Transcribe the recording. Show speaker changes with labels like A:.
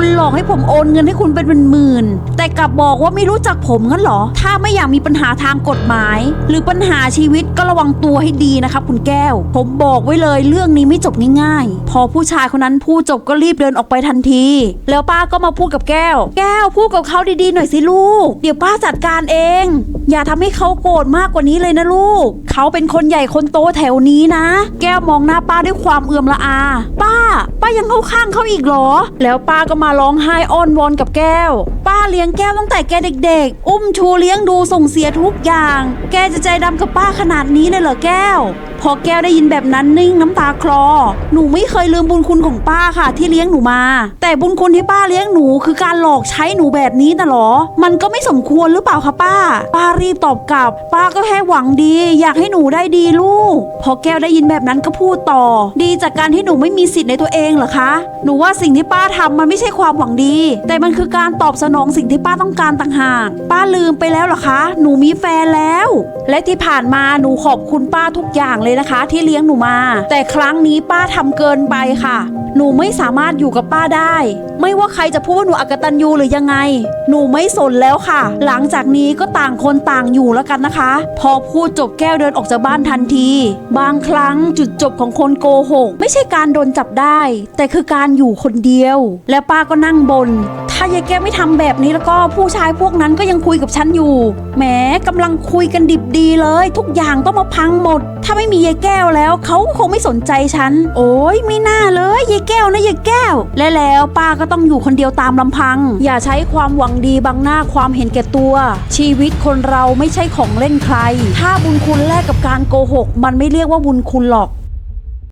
A: คุณหลอกให้ผมโอนเงินให้คุณเป็นหมื่นๆแต่กลับบอกว่าไม่รู้จักผมงั้นเหรอ ถ้าไม่อยากมีปัญหาทางกฎหมาย หรือปัญหาชีวิตก็ระวังตัวให้ดีนะครับคุณแก้ว ผมบอกไว้เลยเรื่องนี้ไม่จบง่าย ๆ พอผู้ชายคนนั้นพูดจบก็รีบเดินออกไปทันที แล้วป้าก็มาพูดกับแก้ว แก้วพูดกับเขาดีๆหน่อยสิลูก เดี๋ยวป้าจัดการเอง อย่าทำให้เขาโกรธมากกว่านี้เลยนะลูก เขาเป็นคนใหญ่คนโตแถวนี้นะ แก้วมองหน้าป้าด้วยความเอื่อมละอา ป้า ป้ายังเข้าข้างเขาอีกเหรอ แล้วป้าก็มาร้องไห้อ้อนวอนกับแก้ว ป้าเลี้ยงแก้วตั้งแต่แกเด็ก ๆ อุ้มชูเลี้ยงดูส่งเสียทุกอย่าง แกจะใจดำกับป้าขนาดนี้เลยเหรอแก้ว พอแก้วได้ยินแบบนั้นนิ่งน้ำตาคลอ หนูไม่เคยลืมบุญคุณของป้าค่ะ ที่เลี้ยงหนูมา แต่บุญคุณที่ป้าเลี้ยงหนูคือการหลอกใช้หนูแบบนี้นะหรอ มันก็ไม่สมควรหรือเปล่าคะป้าป้ารีบตอบกลับ ป้าก็แค่หวังดี อยากให้หนูได้ดีลูก พอแก้วได้ยินแบบนั้นก็พูดต่อ ดีจากการที่หนูไม่มีสิทธิ์ในตัวเองเหรอคะ หนูว่าสิ่งที่ป้าทำมันไม่ใช่ความหวังดี แต่มันคือการตอบสนองสิ่งที่ป้าต้องการต่างหาก ป้าลืมไปแล้วเหรอคะ หนูมีแฟนแล้ว และที่ผ่านมาหนูขอบคุณป้าทุกอย่างเลยนะคะ ที่เลี้ยงหนูมา แต่ครั้งนี้ป้าทำเกินไปค่ะ หนูไม่สามารถอยู่กับป้าได้ ไม่ว่าใครจะพูดว่าหนูอักตันยูหรือยังไง หนูไม่สนแล้วค่ะ หลังจากนี้ก็ต่างคนต่างอยู่แล้วกันนะคะ พอพูดจบแก้วเดินออกจากบ้านทันที บางครั้งจุดจบของคนโกหก ไม่ใช่การโดนจับได้ แต่คือการอยู่คนเดียว แล้วป้าก็นั่งบน ถ้ายายแก้วไม่ทำแบบนี้แล้วก็ผู้ชายพวกนั้นก็ยังคุยกับฉันอยู่ แหมกำลังคุยกันดิบดีเลย ทุกอย่างต้องมาพังหมด ถ้าไม่มียายแก้วแล้วเขาคงไม่สนใจฉัน โอ้ยไม่น่าเลยยายแก้วนะยายแก้ว และแล้วป้าก็ต้องอยู่คนเดียวตามลำพัง อย่าใช้ความหวังดีบังหน้าความเห็นแก่ตัว ชีวิตคนเราไม่ใช่ของเล่นใคร ถ้าบุญคุณแลกกับการโกหก มันไม่เรียกว่าบุญคุณหรอก